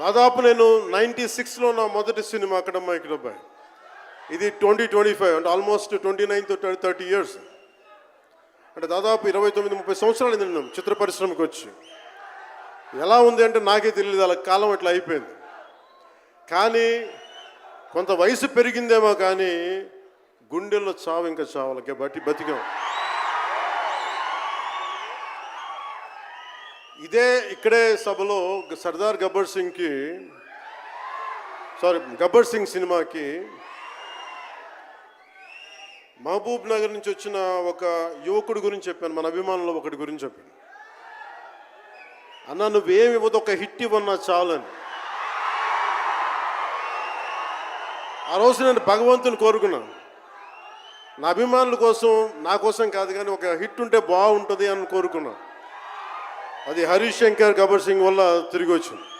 దాదాపు నేను నైంటీ సిక్స్లో నా మొదటి సినిమా అక్కడ ఇక్కడ ఇది ట్వంటీ ట్వంటీ ఫైవ్ అంటే almost twenty nine to thirty years అంటే దాదాపు ఇరవై తొమ్మిది ముప్పై సంవత్సరాలు నేను చిత్ర పరిశ్రమకు వచ్చి. ఎలా ఉంది అంటే నాకే తెలియదు అలా కాలం ఇట్లా అయిపోయింది. కానీ కొంత వయసు పెరిగిందేమో కానీ గుండెల్లో చావు ఇంకా చావాలి బట్టి బతికాం. ఇదే ఇక్కడే సభలో సర్దార్ గబ్బర్ సింగ్కి సారీ గబ్బర్ సింగ్ సినిమాకి మహబూబ్ నగర్ నుంచి వచ్చిన ఒక యువకుడి గురించి చెప్పాను మన అభిమానులు ఒకటి గురించి చెప్పాను. అన్న నువ్వేమి ఇవ్వదు ఒక హిట్ ఇవ్వన్నా చాలని. ఆ రోజు నేను భగవంతుని కోరుకున్నాను. నా అభిమానుల కోసం నా కోసం కాదు కానీ ఒక హిట్ ఉంటే బాగుంటుంది అని కోరుకున్నాను. అది హరీష్ శంకర్ గబ్బర్ సింగ్ వల్ల తిరిగి వచ్చింది.